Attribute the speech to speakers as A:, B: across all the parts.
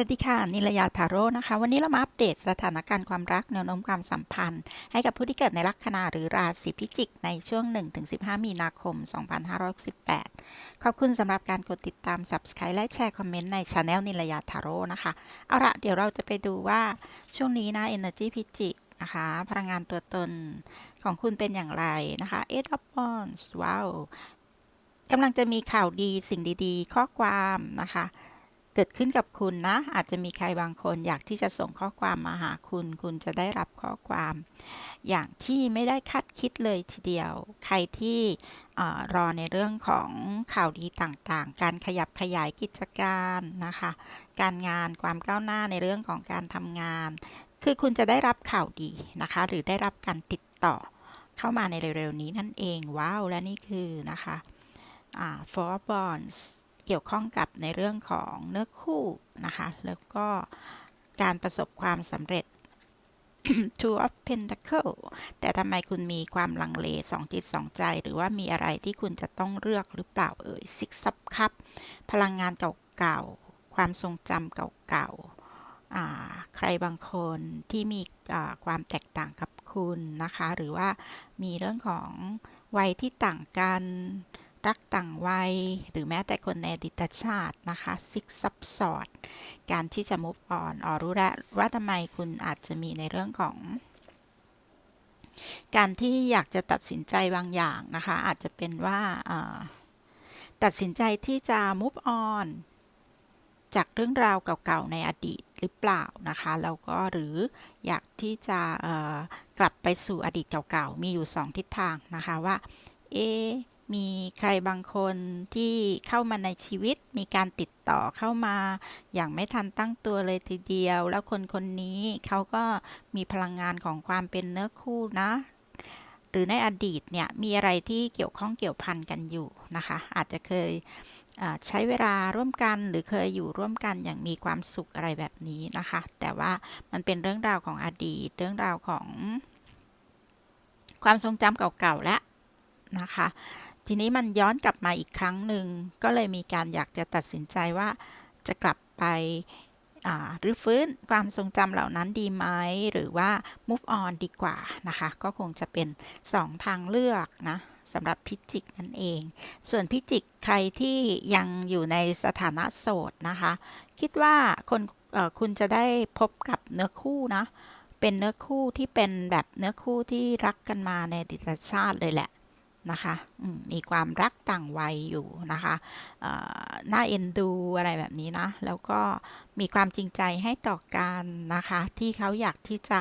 A: สวัสดีค่ะ นิลยาทาโร่นะคะ วันนี้เรามาอัปเดตสถานการณ์ความรักแนวโน้มความสัมพันธ์ ให้กับผู้ที่เกิดในลัคนาหรือราศีพิจิก ในช่วง 1-15 มีนาคม 2568 ขอบคุณสำหรับการกดติดตาม Subscribe และแชร์คอมเมนต์ในช anel นิลยาทาโร่นะคะ เอาละเดี๋ยวเราจะไปดูว่าช่วงนี้นะ Energy พิจิกนะคะพลังงานตัวตนของคุณเป็นอย่างไรนะคะ e i g h of w a n d s ว้าวกำลังจะมีข่าวดีสิ่งดีๆ ข้อความนะคะ เกิดขึ้นกับคุณนะ อาจจะมีใครบางคนอยากที่จะส่งข้อความมาหาคุณ คุณจะได้รับข้อความ อย่างที่ไม่ได้คาดคิดเลยทีเดียว ใครที่รอในเรื่องของข่าวดีต่างๆ การขยับขยายกิจการนะคะ การงานความก้าวหน้าในเรื่องของการทำงาน คือคุณจะได้รับข่าวดีนะคะ หรือได้รับการติดต่อเข้ามาในเร็วๆนี้นั่นเองว้าวและนี่คือนะคะ four bonds เกี่ยวข้องกับในเรื่องของเนื้อคู่นะคะ แล้วก็การประสบความสำเร็จ Two of Pentacle แต่ทำไมคุณมีความลังเลสองจิตสองใจ หรือว่ามีอะไรที่คุณจะต้องเลือกหรือเปล่าเอ่ย Six of Cup พลังงานเก่าๆ ความทรงจำเก่าๆ ใครบางคนที่มีความแตกต่างกับคุณนะคะ หรือว่ามีเรื่องของวัยที่ต่างกัน รักต่างวัย หรือแม้แต่คนในอดิตชาตินะคะ Six of Swords การที่จะ move on อ๋อรู้แล้วว่าทำไมคุณอาจจะมีในเรื่องของ การที่อยากจะตัดสินใจบางอย่างนะคะ อาจจะเป็นว่าตัดสินใจที่จะ move on จากเรื่องราวเก่าๆในอดีตหรือเปล่านะคะแล้วก็หรืออยากที่จะกลับไปสู่อดีตเก่าๆมีอยู่สองทิศทางนะคะว่าเอ มีใครบางคนที่เข้ามาในชีวิต มีการติดต่อเข้ามา อย่างไม่ทันตั้งตัวเลยทีเดียว แล้วคนคนนี้เขาก็มีพลังงานของความเป็นเนื้อคู่นะ หรือในอดีตเนี่ยมีอะไรที่เกี่ยวข้องเกี่ยวพันกันอยู่นะคะ อาจจะเคยใช้เวลาร่วมกันหรือเคยอยู่ร่วมกันอย่างมีความสุขอะไรแบบนี้นะคะ แต่ว่ามันเป็นเรื่องราวของอดีต เรื่องราวของความทรงจำเก่าๆและนะคะ ทีนี้มันย้อนกลับมาอีกครั้งหนึ่ง ก็เลยมีการอยากจะตัดสินใจว่าจะกลับไปหรือฟื้นความทรงจำเหล่านั้นดีไหมหรือว่า move on ดีกว่านะคะ ก็คงจะเป็น 2 ทางเลือกนะสำหรับพิจิกนั่นเอง ส่วนพิจิกใครที่ยังอยู่ในสถานะโสดนะคะ คิดว่าคนคุณจะได้พบกับเนื้อคู่นะ เป็นเนื้อคู่ที่เป็นแบบเนื้อคู่ที่รักกันมาในดิตชาติเลยแหละ นะคะมีความรักต่างวัยอยู่นะคะน่าเอ็นดูอะไรแบบนี้นะ แล้วก็มีความจริงใจให้ต่อกันนะคะ ที่เขาอยากที่จะ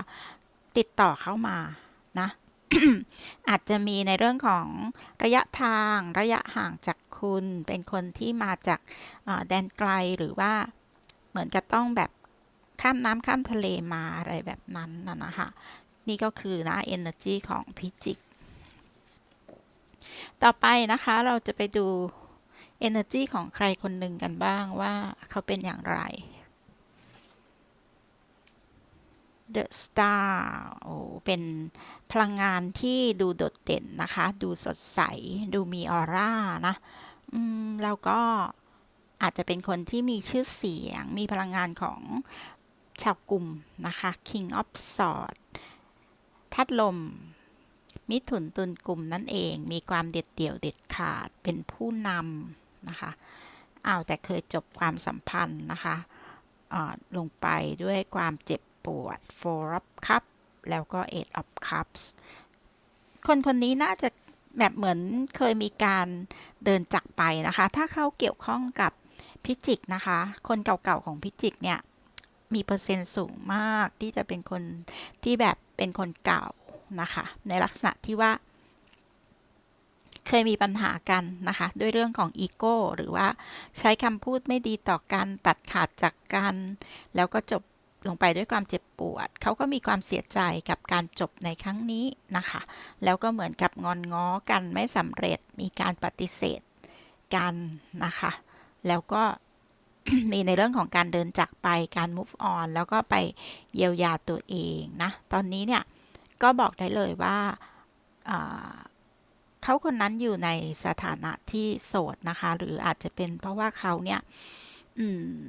A: ติดต่อเข้ามานะอาจจะมีในเรื่องของระยะทางระยะห่างจากคุณ เป็นคนที่มาจากแดนไกลหรือว่าเหมือนกับต้องแบบข้ามน้ำข้ามทะเลมาอะไรแบบนั้นนะนะคะ นี่ก็คือนะ energy ของพิจิก ต่อไปนะคะเราจะไปดู energy ของใครคนหนึ่งกันบ้างว่าเขาเป็นอย่างไร The Star โอ้เป็นพลังงานที่ดูโดดเด่นนะคะ ดูสดใส ดูมีออร่านะอืมแล้วก็อาจจะเป็นคนที่มีชื่อเสียง มีพลังงานของชาวกลุ่มนะคะ King of Swords ทัดลม มิถุนตุลกลุ่มนั่นเอง มีความเด็ดเดี่ยวเด็ดขาดเป็นผู้นำนะคะอ้าวแต่เคยจบความสัมพันธ์นะคะลงไปด้วยความเจ็บปวด Four of Cups แล้วก็ Eight of Cups คนคนนี้น่าจะแบบเหมือนเคยมีการเดินจากไปนะคะ ถ้าเขาเกี่ยวข้องกับพิจิกนะคะ คนเก่าๆของพิจิกเนี่ย มีเปอร์เซ็นต์สูงมากที่จะเป็นคนที่แบบเป็นคนเก่า นะคะ ในลักษณะที่ว่า เคยมีปัญหากันนะคะ ด้วยเรื่องของอีโก้หรือว่าใช้คำพูดไม่ดีต่อกันตัดขาดจากกัน แล้วก็จบลงไปด้วยความเจ็บปวด เขาก็มีความเสียใจกับการจบในครั้งนี้นะคะ แล้วก็เหมือนกับงอนง้อกันไม่สำเร็จมีการปฏิเสธกันนะคะ แล้วก็มีในเรื่องของการเดินจากไปการ move on แล้วก็ไปเยียวยาตัวเองนะ ตอนนี้เนี่ย ก็บอกได้เลยว่าเขาคนนั้นอยู่ในสถานะที่โสดนะคะ หรืออาจจะเป็นเพราะว่าเขาเนี่ยอืม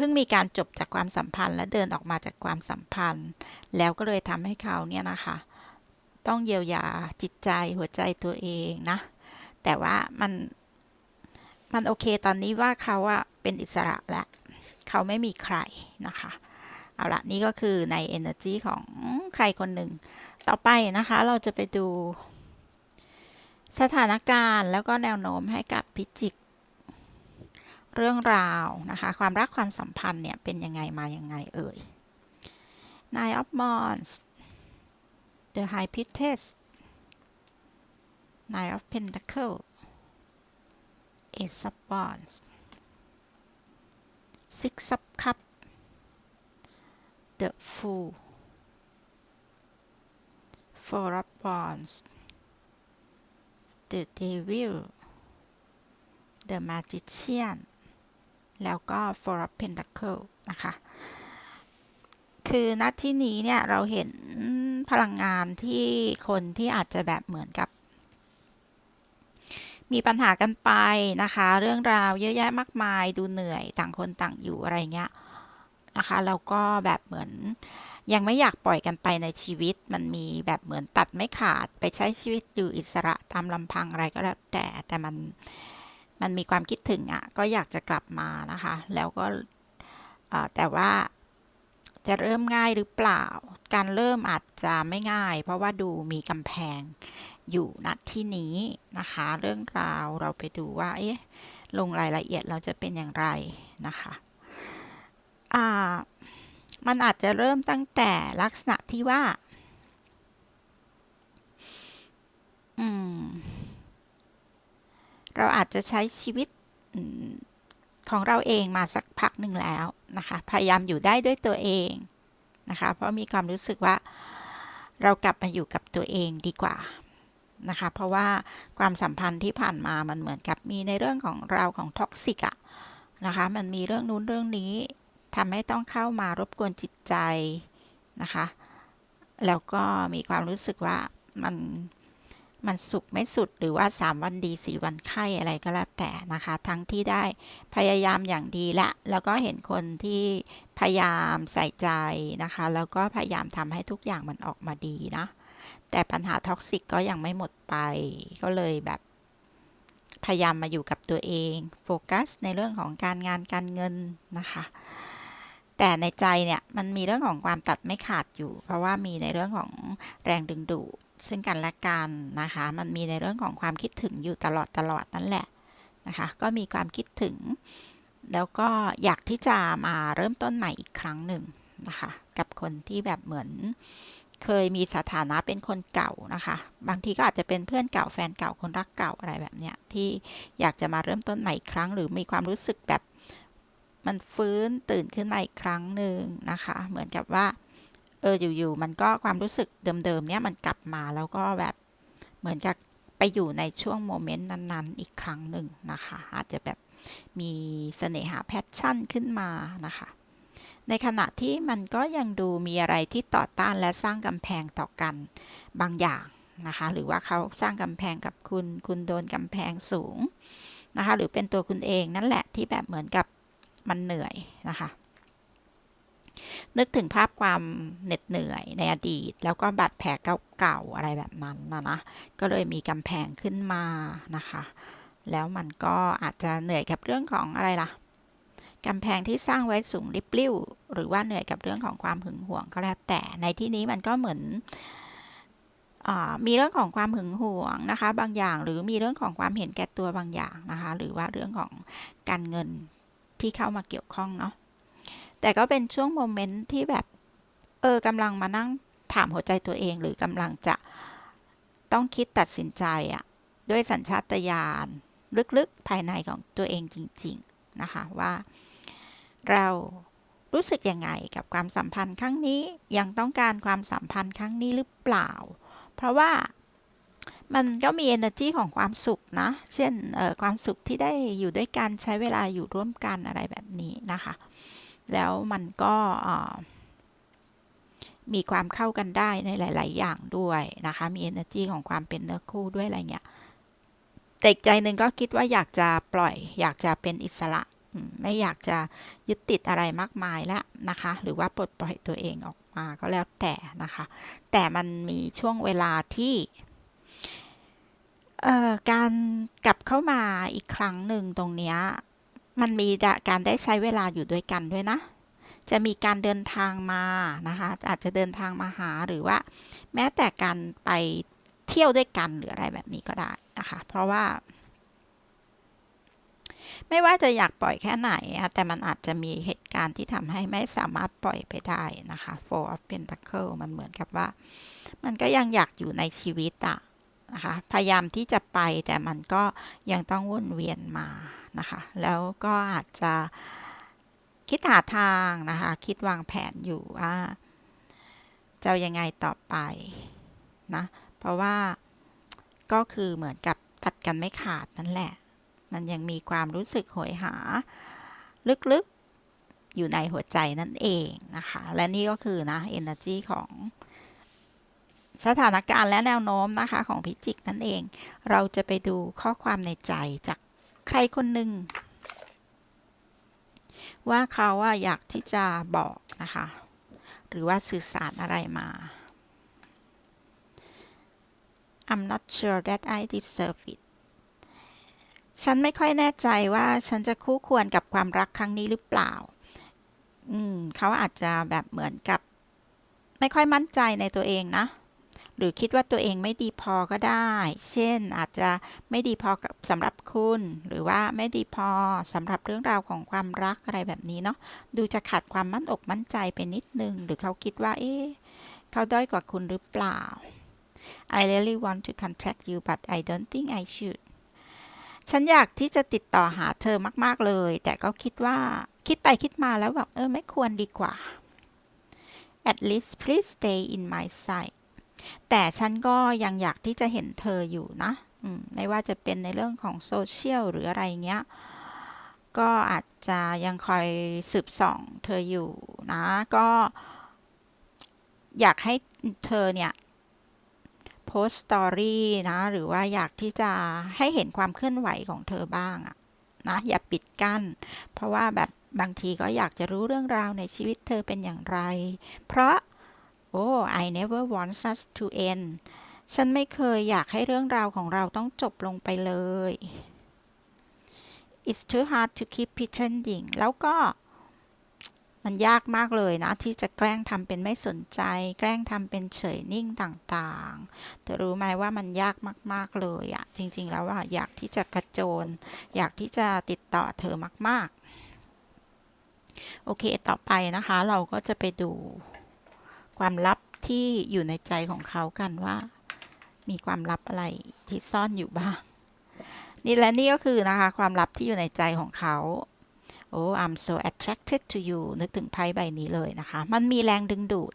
A: พพิ่งมีการจบจากความสัมพันธ์ และเดินออกมาจากความสัมพันธ์ แล้วก็เลยทำให้เขาเนี่ยนะคะ ต้องเยียวยาจิตใจหัวใจตัวเองนะ แต่ว่ามันมันโอเคตอนนี้ว่าเขาอะเป็นอิสระแล้ว เขาไม่มีใครนะคะ เอาละนี่ก็คือใน energy ของใครคนหนึ่ง ต่อไปนะคะเราจะไปดู สถานการณ์แล้วก็แนวโน้มให้กับพิจิก เรื่องราวนะคะ ความรักความสัมพันธ์เนี่ย เป็นยังไงมายังไงเอ่ย Nine of Wands The High Priestess Nine of Pentacles Ace of Wands Six of Cups The Fool Four of Wands The Devil The Magician แล้วก็ Four of Pentacles นะคะ คือณที่นี้เนี่ย เราเห็นพลังงานที่คนที่อาจจะแบบเหมือนกับ มีปัญหากันไปนะคะ เรื่องราวเยอะแยะมากมายดูเหนื่อยต่างคนต่างอยู่อะไรเงี้ย นะคะ แล้วก็แบบเหมือนยังไม่อยากปล่อยกันไปในชีวิต มันมีแบบเหมือนตัดไม่ขาดไปใช้ชีวิตอยู่อิสระตามลำพังอะไรก็แล้วแต่แต่มันมันมีความคิดถึงอะ่ะก็อยากจะกลับมานะคะ แล้วก็แต่ว่าจะเริ่มง่ายหรือเปล่า การเริ่มอาจจะไม่ง่าย เพราะว่าดูมีกำแพงอยู่ณที่นี้นะคะ เรื่องราวเราไปดูว่าเอ๊ะลงรายละเอียดเราจะเป็นอย่างไรนะคะ มันอาจจะเริ่มตั้งแต่ลักษณะที่ว่าเราอาจจะใช้ชีวิตของเราเองมาสักพักหนึ่งแล้วนะคะ พยายามอยู่ได้ด้วยตัวเองนะคะ เพราะมีความรู้สึกว่าเรากลับมาอยู่กับตัวเองดีกว่านะคะ เพราะว่าความสัมพันธ์ที่ผ่านมามันเหมือนกับมีในเรื่องของเราของท็อกซิกอะนะคะ มันมีเรื่องนู้นเรื่องนี้ ทำให้ต้องเข้ามารบกวนจิตใจนะคะ แล้วก็มีความรู้สึกว่ามันมันสุขไม่สุดหรือว่า 3 วันดี4วันไข้อะไรก็แล้วแต่นะคะ ทั้งที่ได้พยายามอย่างดีละ แล้วก็เห็นคนที่พยายามใส่ใจนะคะ แล้วก็พยายามทำให้ทุกอย่างมันออกมาดีนะ แต่ปัญหาท็อกซิกก็ยังไม่หมดไป ก็เลยแบบพยายามมาอยู่กับตัวเอง โฟกัสในเรื่องของการงานการเงินนะคะ แต่ในใจเนี่ยมันมีเรื่องของความตัดไม่ขาดอยู่ เพราะว่ามีในเรื่องของแรงดึงดูดซึ่งกันและกันนะคะ มันมีในเรื่องของความคิดถึงอยู่ตลอดตลอดนั่นแหละนะคะ ก็มีความคิดถึง แล้วก็อยากที่จะมาเริ่มต้นใหม่อีกครั้งหนึ่งนะคะ กับคนที่แบบเหมือนเคยมีสถานะเป็นคนเก่านะคะ บางทีก็อาจจะเป็นเพื่อนเก่าแฟนเก่าคนรักเก่าอะไรแบบเนี้ยที่อยากจะมาเริ่มต้นใหม่อีกครั้ง หรือมีความรู้สึกแบบ มันฟื้นตื่นขึ้นมาอีกครั้งหนึ่งนะคะ เหมือนกับว่า เอออยู่ๆมันก็ความรู้สึกเดิมๆเนี้ยมันกลับมาแล้วก็แบบเหมือนกับไปอยู่ในช่วงโมเมนต์นั้นๆ อีกครั้งหนึ่งนะคะ อาจจะแบบมีเสน่หาแพชชั่นขึ้นมานะคะ ในขณะที่มันก็ยังดูมีอะไรที่ต่อต้านและสร้างกำแพงต่อกันบางอย่างนะคะ หรือว่าเขาสร้างกำแพงกับคุณ คุณโดนกำแพงสูงนะคะ หรือเป็นตัวคุณเองนั่นแหละที่แบบเหมือนกับ มันเหนื่อยนะคะ นึกถึงภาพความเหน็ดเหนื่อยในอดีต แล้วก็บาดแผลเก่าๆอะไรแบบนั้นนะนะ ก็เลยมีกำแพงขึ้นมานะคะ แล้วมันก็อาจจะเหนื่อยกับเรื่องของอะไรล่ะกำแพงที่สร้างไว้สูงริบลิ่วหรือว่าเหนื่อยกับเรื่องของความหึงหวงก็แล้วแต่ในที่นี้มันก็เหมือนมีเรื่องของความหึงหวงนะคะ บางอย่าง หรือมีเรื่องของความเห็นแก่ตัวบางอย่างนะคะ หรือว่าเรื่องของการเงิน ที่เข้ามาเกี่ยวข้องเนาะแต่ก็เป็นช่วงโมเมนต์ที่แบบเออกำลังมานั่งถามหัวใจตัวเอง หรือกำลังจะต้องคิดตัดสินใจอะด้วยสัญชาตญาณลึกๆภายในของตัวเองจริง ๆ นะคะว่า เรารู้สึกยังไงกับความสัมพันธ์ครั้งนี้ยังต้องการความสัมพันธ์ครั้งนี้หรือเปล่า เพราะว่า มันก็มี energy ของความสุขนะ เช่นความสุขที่ได้อยู่ด้วยกันใช้เวลาอยู่ร่วมกันอะไรแบบนี้นะคะ แล้วมันก็มีความเข้ากันได้ในหลาย ๆ อย่างด้วยนะคะ มี energy ของความเป็นเนื้อคู่ด้วยอะไรเงี้ยแต่ใจหนึ่งก็คิดว่าอยากจะปล่อย อยากจะเป็นอิสระ ไม่อยากจะยึดติดอะไรมากมายแล้วนะคะ หรือว่าปลดปล่อยตัวเองออกมาก็แล้วแต่นะคะ แต่มันมีช่วงเวลาที่ การกลับเข้ามาอีกครั้งหนึ่งตรงเนี้ยมันมีการได้ใช้เวลาอยู่ด้วยกันด้วยนะ จะมีการเดินทางมานะคะ อาจจะเดินทางมาหาหรือว่า แม้แต่การไปเที่ยวด้วยกันหรืออะไรแบบนี้ก็ได้นะคะ เพราะว่า ไม่ว่าจะอยากปล่อยแค่ไหนอะแต่มันอาจจะมีเหตุการณ์ที่ทำให้ไม่สามารถปล่อยไปได้นะคะ Four of Pentacle มันเหมือนกับว่า มันก็ยังอยากอยู่ในชีวิตอะ นะคะ พยายามที่จะไปแต่มันก็ยังต้องวนเวียนมานะคะ แล้วก็อาจจะคิดหาทางนะคะ คิดวางแผนอยู่ว่าจะยังไงต่อไปนะ เพราะว่าก็คือเหมือนกับตัดกันไม่ขาดนั่นแหละ มันยังมีความรู้สึกโหยหา ลึกๆอยู่ในหัวใจนั่นเองนะคะ และนี่ก็คือนะ energy ของ สถานการณ์และแนวโน้มนะคะของพิจิกนั่นเอง เราจะไปดูข้อความในใจจากใครคนหนึ่ง ว่าเขาว่าอยากที่จะบอกนะคะ หรือว่าสื่อสารอะไรมา I'm not sure that I deserve it ฉันไม่ค่อยแน่ใจว่าฉันจะคู่ควรกับความรักครั้งนี้หรือเปล่า อืมเขาอาจจะแบบเหมือนกับ ไม่ค่อยมั่นใจในตัวเองนะ หรือคิดว่าตัวเองไม่ดีพอก็ได้ เช่นอาจจะไม่ดีพอกับสำหรับคุณ หรือว่าไม่ดีพอสำหรับเรื่องราวของความรักอะไรแบบนี้เนาะดูจะขาดความมั่นอกมั่นใจไปนิดนึง หรือเขาคิดว่า เอ๊ะเขาด้อยกว่าคุณหรือเปล่า I really want to contact you but I don't think I should ฉันอยากที่จะติดต่อหาเธอมาก ๆ เลย แต่ก็คิดว่าคิดไปคิดมาแล้วแบบเออไม่ควรดีกว่า at least please stay in my sight แต่ฉันก็ยังอยากที่จะเห็นเธออยู่นะไม่ว่าจะเป็นในเรื่องของโซเชียลหรืออะไรเงี้ย ก็อาจจะยังคอยสืบส่องเธออยู่นะ ก็อยากให้เธอเนี่ยโพสต์สตอรี่นะ หรือว่าอยากที่จะให้เห็นความเคลื่อนไหวของเธอบ้างอะนะ อย่าปิดกั้น เพราะว่าแบบบางทีก็อยากจะรู้เรื่องราวในชีวิตเธอเป็นอย่างไร เพราะ โอ้ I never want us to end ฉันไม่เคยอยากให้เรื่องราวของเราต้องจบลงไปเลย It's too hard to keep pretending แล้วก็ มันยากมากเลยนะ ที่จะแกล้งทำเป็นไม่สนใจ แกล้งทำเป็นเฉยนิ่งต่างๆ แต่รู้ไหมว่ามันยากมากๆเลยอะจริงๆ แล้วว่าอยากที่จะกระโจน อยากที่จะติดต่อเธอมากๆ โอเค ต่อไปนะคะ เราก็จะไปดู ความลับที่อยู่ในใจของเขากันว่า มีความลับอะไรที่ซ่อนอยู่บ้าง นี่และนี่ก็คือนะคะ ความลับที่อยู่ในใจของเขาโอ้ I'm so attracted to you นึกถึงไพ่ใบนี้เลยนะคะ มันมีแรงดึงดูด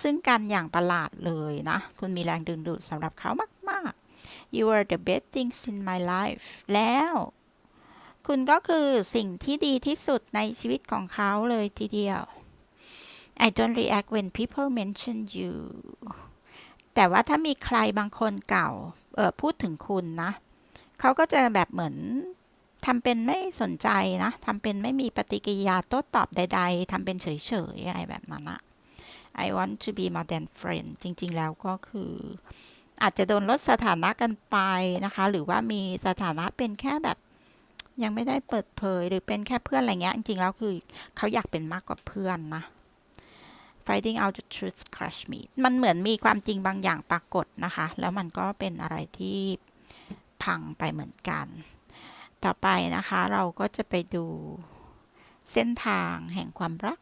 A: ซึ่งกันอย่างประหลาดเลยนะ คุณมีแรงดึงดูดสำหรับเขามาก ๆ you are the best things in my life แล้ว คุณก็คือสิ่งที่ดีที่สุดในชีวิตของเขาเลยทีเดียว I don't react when people mention you แต่ว่าถ้ามีใครบางคนเก่าเออพูดถึงคุณนะ เขาก็จะแบบเหมือนทำเป็นไม่สนใจนะทำเป็นไม่มีปฏิกิริยาโต้ตอบใด ๆทำเป็นเฉยๆอะไรแบบนั้นอะ I want to be more than friend จริงๆแล้วก็คือ อาจจะโดนลดสถานะกันไปนะคะ หรือว่ามีสถานะเป็นแค่แบบยังไม่ได้เปิดเผย หรือเป็นแค่เพื่อนอะไรเงี้ย จริงๆแล้วคือเขาอยากเป็นมากกว่าเพื่อนนะ Finding out the truth crush me มันเหมือนมีความจริงบางอย่างปรากฏนะคะ แล้วมันก็เป็นอะไรที่พังไปเหมือนกัน ต่อไปนะคะเราก็จะไปดูเส้นทางแห่งความรัก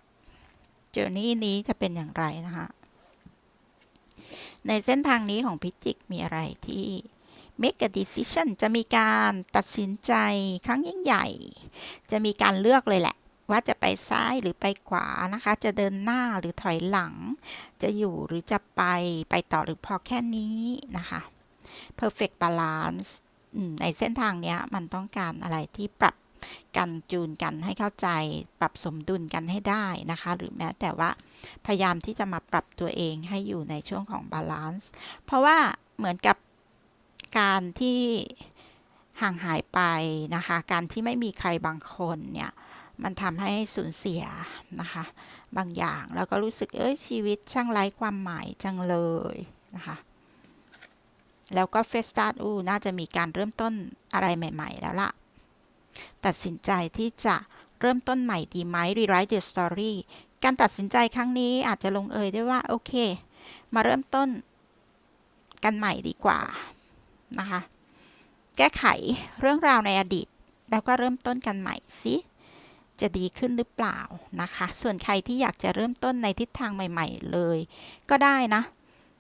A: เจอร์นี่นี้จะเป็นอย่างไรนะคะ ในเส้นทางนี้ของพิจิกมีอะไรที่ make a decision จะมีการตัดสินใจครั้งยิ่งใหญ่ จะมีการเลือกเลยแหละ ว่าจะไปซ้ายหรือไปขวานะคะ จะเดินหน้าหรือถอยหลัง จะอยู่หรือจะไปไปต่อหรือพอแค่นี้นะคะ perfect balance ในเส้นทางนี้มันต้องการอะไรที่ปรับกันจูนกันให้เข้าใจ ปรับสมดุลกันให้ได้นะคะ หรือแม้แต่ว่าพยายามที่จะมาปรับตัวเองให้อยู่ในช่วงของบาลานซ์เพราะว่าเหมือนกับการที่ห่างหายไปนะคะ การที่ไม่มีใครบางคนเนี่ย มันทำให้สูญเสียนะคะ บางอย่างแล้วก็รู้สึกเอ้ยชีวิตช่างไร้ความหมายจังเลยนะคะแล้วก็เฟสตาร์อูน่าจะมีการเริ่มต้นอะไรใหม่ ๆ แล้วล่ะ ตัดสินใจที่จะเริ่มต้นใหม่ดีไหม rewrite the story การตัดสินใจครั้งนี้อาจจะลงเอยด้วยว่า โอเค มาเริ่มต้นกันใหม่ดีกว่านะคะ แก้ไขเรื่องราวในอดีต แล้วก็เริ่มต้นกันใหม่สิ จะดีขึ้นหรือเปล่านะคะ ส่วนใครที่อยากจะเริ่มต้นในทิศทางใหม่ ๆ เลย ก็ได้นะ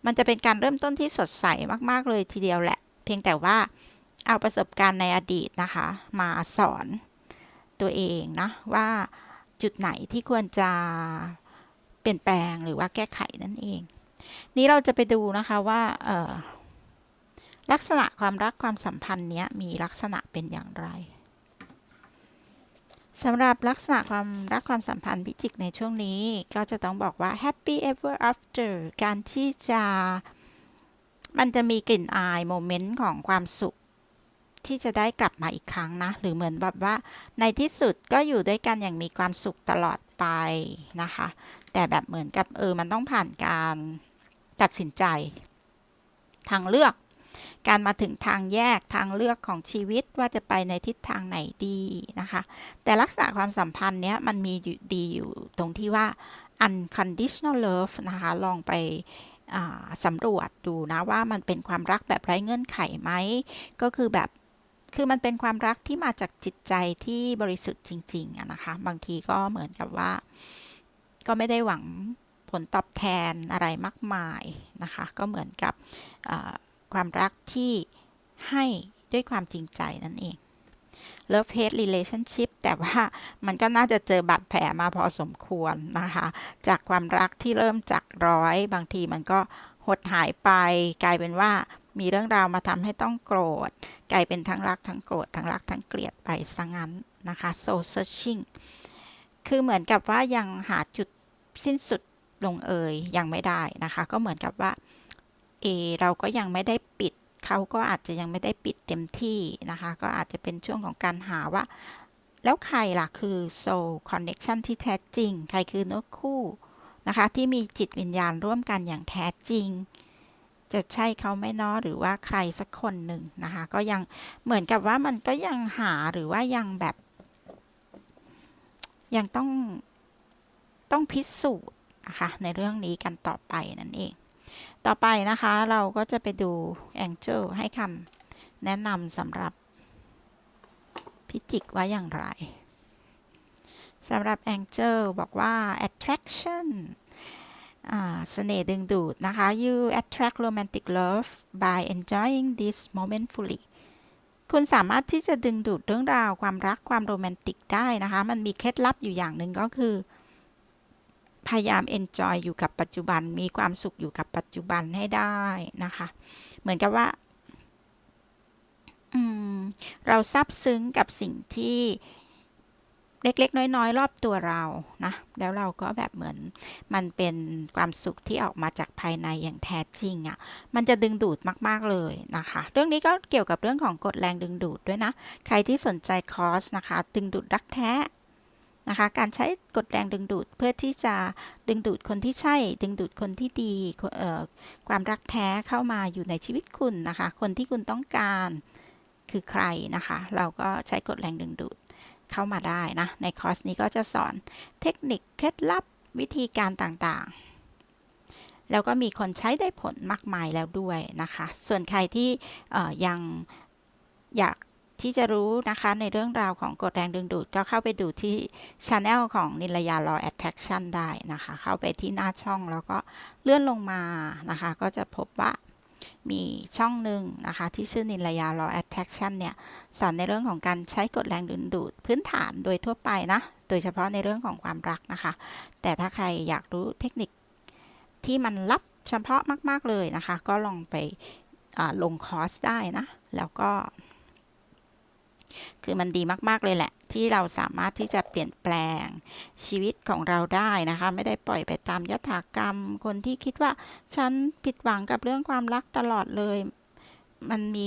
A: มันจะเป็นการเริ่มต้นที่สดใสมากๆเลยทีเดียวแหละ เพียงแต่ว่าเอาประสบการณ์ในอดีตนะคะ มาสอนตัวเองนะว่าจุดไหนที่ควรจะเปลี่ยนแปลงหรือว่าแก้ไขนั่นเอง นี้เราจะไปดูนะคะว่าลักษณะความรักความสัมพันธ์เนี้ยมีลักษณะเป็นอย่างไร สำหรับลักษณะความรักความสัมพันธ์พิจิกในช่วงนี้ ก็จะต้องบอกว่า happy ever after การที่จะมันจะมีกลิ่นอายโมเมนต์ของความสุข ที่จะได้กลับมาอีกครั้งนะ หรือเหมือนแบบว่า ในที่สุดก็อยู่ด้วยกันอย่างมีความสุขตลอดไปนะคะ แต่แบบเหมือนกับเออมันต้องผ่านการตัดสินใจ ทางเลือก การมาถึงทางแยกทางเลือกของชีวิตว่าจะไปในทิศทางไหนดีนะคะ แต่ลักษณะความสัมพันธ์เนี้ยมันมีอยู่ดีอยู่ตรงที่ว่า unconditional love นะคะ ลองไปสำรวจดูนะว่ามันเป็นความรักแบบไร้เงื่อนไขไหม ก็คือแบบคือมันเป็นความรักที่มาจากจิตใจที่บริสุทธิ์จริงๆนะคะ บางทีก็เหมือนกับว่า ก็ไม่ได้หวังผลตอบแทนอะไรมากมายนะคะ ก็เหมือนกับ ความรักที่ให้ด้วยความจริงใจนั่นเอง love hate relationship แต่ว่ามันก็น่าจะเจอบาดแผลมาพอสมควรนะคะ จากความรักที่เริ่มจากร้อย บางทีมันก็หดหายไป กลายเป็นว่ามีเรื่องราวมาทำให้ต้องโกรธ กลายเป็นทั้งรักทั้งโกรธ ทั้งรักทั้งเกลียดไปซะงั้นนะคะ soul searching คือเหมือนกับว่ายังหาจุดสิ้นสุดลงเอยยังไม่ได้นะคะ ก็เหมือนกับว่า A เราก็ยังไม่ได้ปิด เขาก็อาจจะยังไม่ได้ปิดเต็มที่นะคะ ก็อาจจะเป็นช่วงของการหาว่า แล้วใครล่ะคือ soul connection ที่แท้จริง ใครคือนื้อคู่นะคะ ที่มีจิตวิญญาณร่วมกันอย่างแท้จริง จะใช่เขาไม่นอหรือว่าใครสักคนหนึ่งนะคะ ก็ยังเหมือนกับว่ามันก็ยังหาหรือว่ายังแบบ ยังต้องต้องพิสูจน์นะคะในเรื่องนี้กันต่อไปนั่นเอง ต่อไปนะคะเราก็จะไปดู Angel ให้คำแนะนำสำหรับพิจิกว่าอย่างไรสำหรับ Angel บอกว่า attraction เสน่ห์ดึงดูดนะคะ you attract romantic love by enjoying this moment fully คุณสามารถที่จะดึงดูดเรื่องราวความรักความโรแมนติกได้นะคะ มันมีเคล็ดลับอยู่อย่างหนึ่งก็คือ พยายาม enjoy อยู่กับปัจจุบัน มีความสุขอยู่กับปัจจุบันให้ได้นะคะ เหมือนกับว่าเราซาบซึ้งกับสิ่งที่เล็กๆ น้อยๆ รอบตัวเรา นะ แล้วเราก็แบบเหมือนมันเป็นความสุขที่ออกมาจากภายในอย่างแท้จริงอะ่ะ มันจะดึงดูดมากๆเลยนะคะ เรื่องนี้ก็เกี่ยวกับเรื่องของกฎแรงดึงดูดด้วยนะ ใครที่สนใจคอร์สนะคะ ดึงดูดรักแท้ นะคะ การใช้กดแรงดึงดูดเพื่อที่จะดึงดูดคนที่ใช่ ดึงดูดคนที่ดีความรักแท้เข้ามาอยู่ในชีวิตคุณนะคะ คนที่คุณต้องการคือใครนะคะ เราก็ใช้กดแรงดึงดูดเข้ามาได้นะ ในคอร์สนี้ก็จะสอนเทคนิคเคล็ดลับวิธีการต่างๆ แล้วก็มีคนใช้ได้ผลมากมายแล้วด้วยนะคะ ส่วนใครที่ยังอยาก ที่จะรู้นะคะในเรื่องราวของกฎแรงดึงดูด ก็เข้าไปดูที่ช anel ของนิลยา Law Attraction ได้นะคะ เข้าไปที่หน้าช่องแล้วก็เลื่อนลงมานะคะ ก็จะพบว่ามีช่องหนึ่งนะคะ ที่ชื่อนิลยา Law Attraction เนี่ย สอนในเรื่องของการใช้กฎแรงดึงดูดพื้นฐานโดยทั่วไปนะ โดยเฉพาะในเรื่องของความรักนะคะ แต่ถ้าใครอยากรู้เทคนิคที่มันลับเฉพาะมาก ๆ เลยนะคะ ก็ลองไปลงคอร์สได้นะ แล้วก็ คือมันดีมากๆเลยแหละ ที่เราสามารถที่จะเปลี่ยนแปลงชีวิตของเราได้นะคะ ไม่ได้ปล่อยไปตามยถากรรม คนที่คิดว่าฉันผิดหวังกับเรื่องความรักตลอดเลย มันมี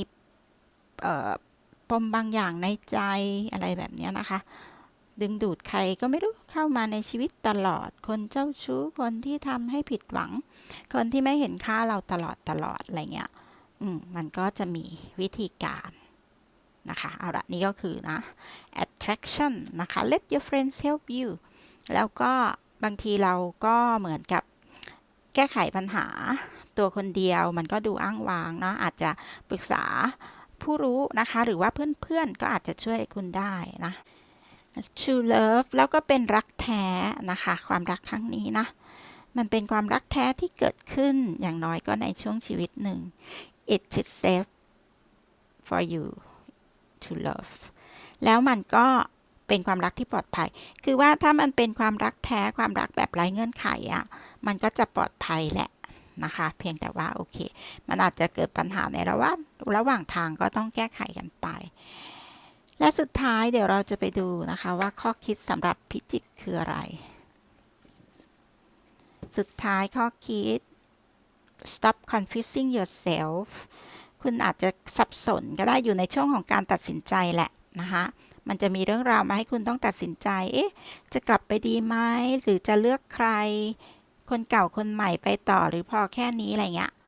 A: ปมบางอย่างในใจอะไรแบบนี้นะคะ ดึงดูดใครก็ไม่รู้เข้ามาในชีวิตตลอด คนเจ้าชู้คนที่ทำให้ผิดหวัง คนที่ไม่เห็นค่าเราตลอดตลอดอะไรเงี้ย อืมมันก็จะมีวิธีการ นะคะเอาละนี่ก็คือนะ attraction นะคะ let your friends help you แล้วก็บางทีเราก็เหมือนกับแก้ไขปัญหาตัวคนเดียวมันก็ดูอ้างว้างเนาะอาจจะปรึกษาผู้รู้นะคะ หรือว่าเพื่อนๆก็อาจจะช่วยคุณได้นะ true love แล้วก็เป็นรักแท้นะคะ ความรักครั้งนี้นะ มันเป็นความรักแท้ที่เกิดขึ้นอย่างน้อยก็ในช่วงชีวิตหนึ่ง it is safe for you to love แล้วมันก็เป็นความรักที่ปลอดภัย คือว่าถ้ามันเป็นความรักแท้ความรักแบบไร้เงื่อนไขอะ่ะ มันก็จะปลอดภัยแหละนะคะ เพียงแต่ว่าโอเค มันอาจจะเกิดปัญหาในระหว่างระหว่างทางก็ต้องแก้ไขกันไป และสุดท้ายเดี๋ยวเราจะไปดูนะคะว่าข้อคิดสำหรับพิจิกคืออะไร สุดท้ายข้อคิด stop confusing yourself คุณอาจจะสับสนก็ได้อยู่ในช่วงของการตัดสินใจแหละนะคะมันจะมีเรื่องราวมาให้คุณต้องตัดสินใจ เอ๊ะ จะกลับไปดีไหม หรือจะเลือกใคร คนเก่าคนใหม่ไปต่อหรือพอแค่นี้อะไรเงี้ย